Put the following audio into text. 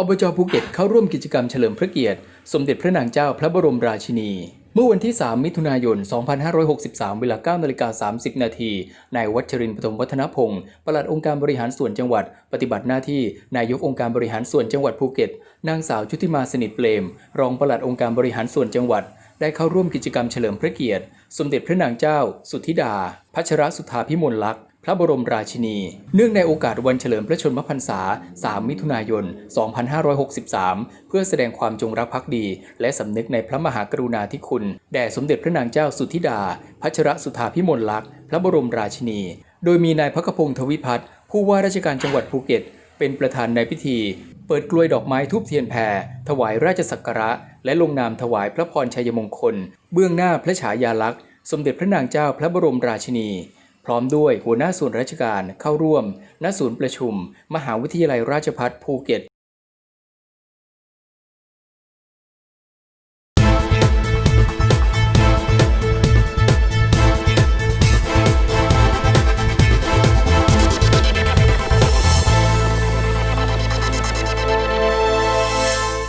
อบจภูเก็ตเข้าร่วมกิจกรรมเฉลิมพระเกียรติ สมเด็จพระนางเจ้าพระบรมราชินี เมื่อวันที่ 3 มิถุนายน 2563 เวลา9นาฬิกา30 นาทีนายวัชรินทร์ปฐมวัฒนพงศ์ปลัดองค์การบริหารส่วนจังหวัด ปฏิบัติหน้าที่นายกองค์การบริหารส่วนจังหวัดภูเก็ต นางสาวชุติมาสนิทเปลม รองปลัดองค์การบริหารส่วนจังหวัด ได้เข้าร่วมกิจกรรมเฉลิมพระเกียรติ สมเด็จพระนางเจ้า สุธิดา พัชรสุธาพิมลลักษณ์ พระบรมราชินี เนื่องในโอกาสวันเฉลิมพระชนมพรรษา 3 มิถุนายน 2563 เพื่อแสดงความจงรักภักดี และสำนึกในพระมหากรุณาธิคุณ แด่สมเด็จพระนางเจ้าสุธิดา พัชรสุธาพิมลลักษณ์ พระบรมราชินี โดยมีนายพักพงศ์ทวิพัฒน์ ผู้ว่าราชการจังหวัดภูเก็ต เป็นประธานในพิธี เปิดกลวยดอกไม้ทูบเทียนแพรถวายราชสักการะ และลงนามถวายพระพรชัยมงคล เบื้องหน้าพระฉายาลักษณ์ สมเด็จพระนางเจ้าพระบรมราชินี พร้อมด้วยหัวหน้าส่วนราชการเข้าร่วมณศูนย์ประชุม มหาวิทยาลัยราชภัฏภูเก็ต